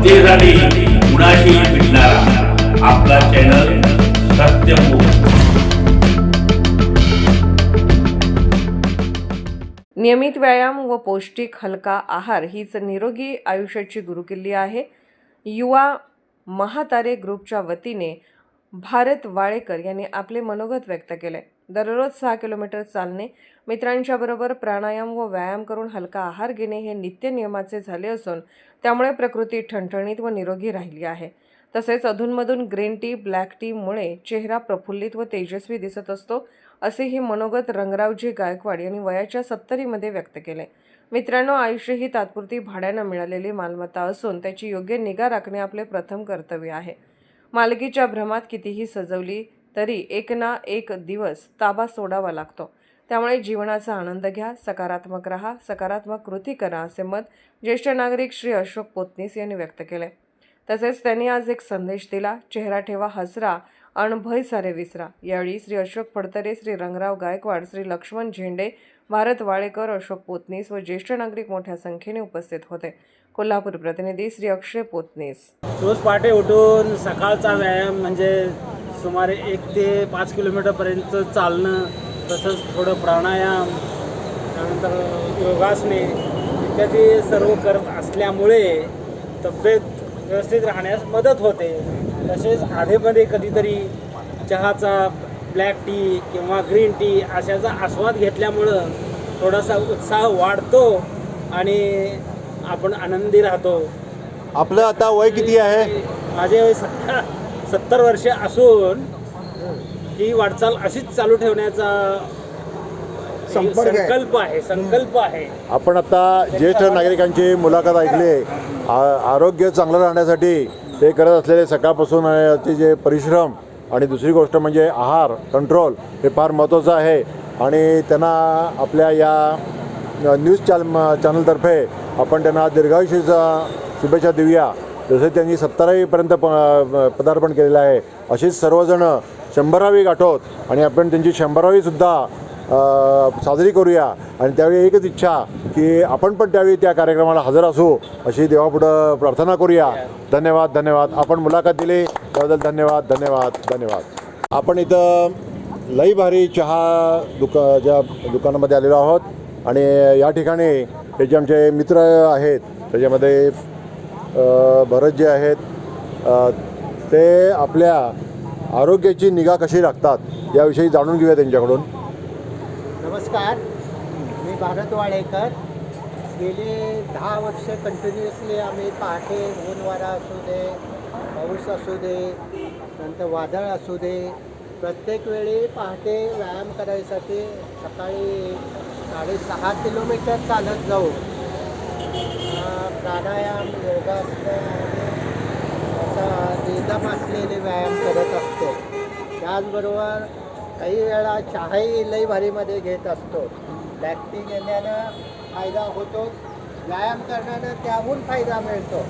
जनतेसाठी कुणाशी भेटणारा आपला चॅनल नियमित व्यायाम व पौष्टिक हलका आहार हीच निरोगी आयुष्याची गुरुकिल्ली आहे. युवा महातारे ग्रुपच्या वतीने भारत वाळेकर यांनी आपले मनोगत व्यक्त केले. दररोज सहा किलोमीटर चालणे मित्रांच्या बरोबर प्राणायाम व व्यायाम करून हलका आहार घेणे हे नित्य नियमाचे झाले असून त्यामुळे प्रकृती ठणठणीत व निरोगी राहिली आहे. तसेच अधूनमधून ग्रीन टी ब्लॅक टीमुळे चेहरा प्रफुल्लित व तेजस्वी दिसत असतो असेही मनोगत रंगरावजी गायकवाड यांनी वयाच्या सत्तरीमध्ये व्यक्त केले. मित्रांनो आयुष्य ही तात्पुरती भाड्यानं मिळालेली मालमत्ता असून त्याची योग्य निगा राखणे आपले प्रथम कर्तव्य आहे. मालकीच्या भ्रमात कितीही सजवली तरी एक ना एक दिवस ताबा सोडावा लागतो. त्यामुळे जीवनाचा आनंद घ्या सकारात्मक राहा सकारात्मक कृती करा असे मत ज्येष्ठ नागरिक श्री अशोक पोतनीस यांनी व्यक्त केले. तसेच त्यांनी आज एक संदेश दिला चेहरा ठेवा हसरा अण भय सारे विसरा. यावेळी श्री अशोक फडतरे श्री रंगराव गायकवाड श्री लक्ष्मण झेंडे भारत वाळेकर अशोक पोतनीस व ज्येष्ठ नागरिक मोठ्या संख्येने उपस्थित होते. कोल्हापूर प्रतिनिधी श्री अक्षय पोतनीस. रोज पहाटे उठून सकाळचा व्यायाम म्हणजे सुमारे एक ते पाच किलोमीटरपर्यंत चालणं तसंच थोडं प्राणायाम त्यानंतर योगासने इत्यादी सर्व करत असल्यामुळे तब्येत व्यवस्थित राहण्यास मदत होते. तसेच आधेमध्ये कधीतरी चहाचा ब्लॅक टी किंवा ग्रीन टी अशाचा आस्वाद घेतल्यामुळं थोडासा उत्साह वाढतो आणि आपण आनंदी राहतो. आपलं आता वय किती आहे? माझे वय सत्तर सत्तर वर्ष असून ही वाटचाल अशीच चालू ठेवण्याचा. संकल्प आहे संकल्प आहे. आपण आता ज्येष्ठ नागरिकांची मुलाखत ऐकली. आ- आरोग्य चांगलं राहण्यासाठी ते करत असलेले सकाळपासून ते जे परिश्रम आणि दुसरी गोष्ट म्हणजे आहार कंट्रोल हे फार महत्त्वाचं आहे. आणि त्यांना आपल्या या न्यूज चॅन चॅनलतर्फे आपण त्यांना दीर्घायुषीचा शुभेच्छा देऊया. जसे त्यांनी सत्तरावीपर्यंत प पदार्पण केलेलं आहे अशीच सर्वजणं शंभरावी गाठोत आणि आपण त्यांची शंभरावीसुद्धा साजरी करूया. आणि त्यावेळी एकच इच्छा की आपण पण त्यावेळी त्या कार्यक्रमाला हजर असू अशी देवापुढं प्रार्थना करूया. धन्यवाद धन्यवाद. आपण मुलाखत दिली त्याबद्दल धन्यवाद धन्यवाद धन्यवाद. आपण इथं लई भारी चहा दुका ज्या दुकानामध्ये आलेलो आहोत आणि या ठिकाणी हे जे आमचे मित्र आहेत त्याच्यामध्ये भरत जे आहेत ते आपल्या आरोग्याची निगा कशी राखतात याविषयी जाणून घेऊया त्यांच्याकडून. नमस्कार. मी भारत वाडेकर. गेले दहा वर्ष कंटिन्युअसली आम्ही पहाटे ऊनवारा असू दे पाऊस असू दे नंतर वादळ असू दे प्रत्येक वेळी पहाटे व्यायाम करायसाठी सकाळी साडेसहा किलोमीटर चालत जाऊ. प्राणायाम योगासनं असा निदाम असलेले व्यायाम करत असतो. त्याचबरोबर काही वेळा चहाही लई भारीमध्ये घेत असतो. लॅक्टिंग येण्यानं फायदा होतो. व्यायाम करण्यानं त्याहून फायदा मिळतो.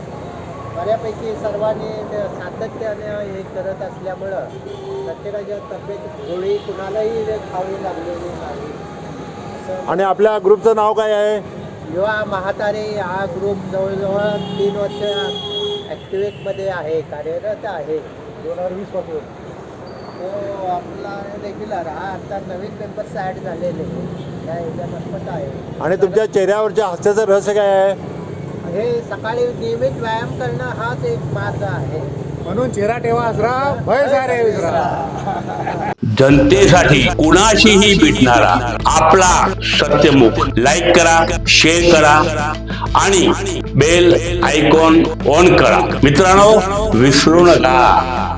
बऱ्यापैकी सर्वांनी सातत्याने हे करत असल्यामुळं प्रत्येकाच्या तब्येत गोळी कुणालाही खावी लागलेली नाही. आणि आपल्या ग्रुपचं नाव काय आहे? युवा महातारे हा ग्रुप जवळजवळ तीन वर्ष ॲक्टिवेटमध्ये आहे कार्यरत आहे. दोन हजार वीसपासून तो आपला रेग्युलर हा आता नवीन मेंबर्स ॲड झालेले. आणि तुमच्या चेहऱ्यावरच्या हास्याचं रहस्य काय आहे? हे सकाळी नियमित व्यायाम करणं हाच एक मार्ग आहे. म्हणून चेहरा ठेवा हसरा. भय सारे विसरा जनतेसाठी कुणाशीही भेटणारा आपला सत्यमुख. लाईक करा शेअर करा आणि बेल आयकॉन ऑन करा. मित्रांनो विसरू नका.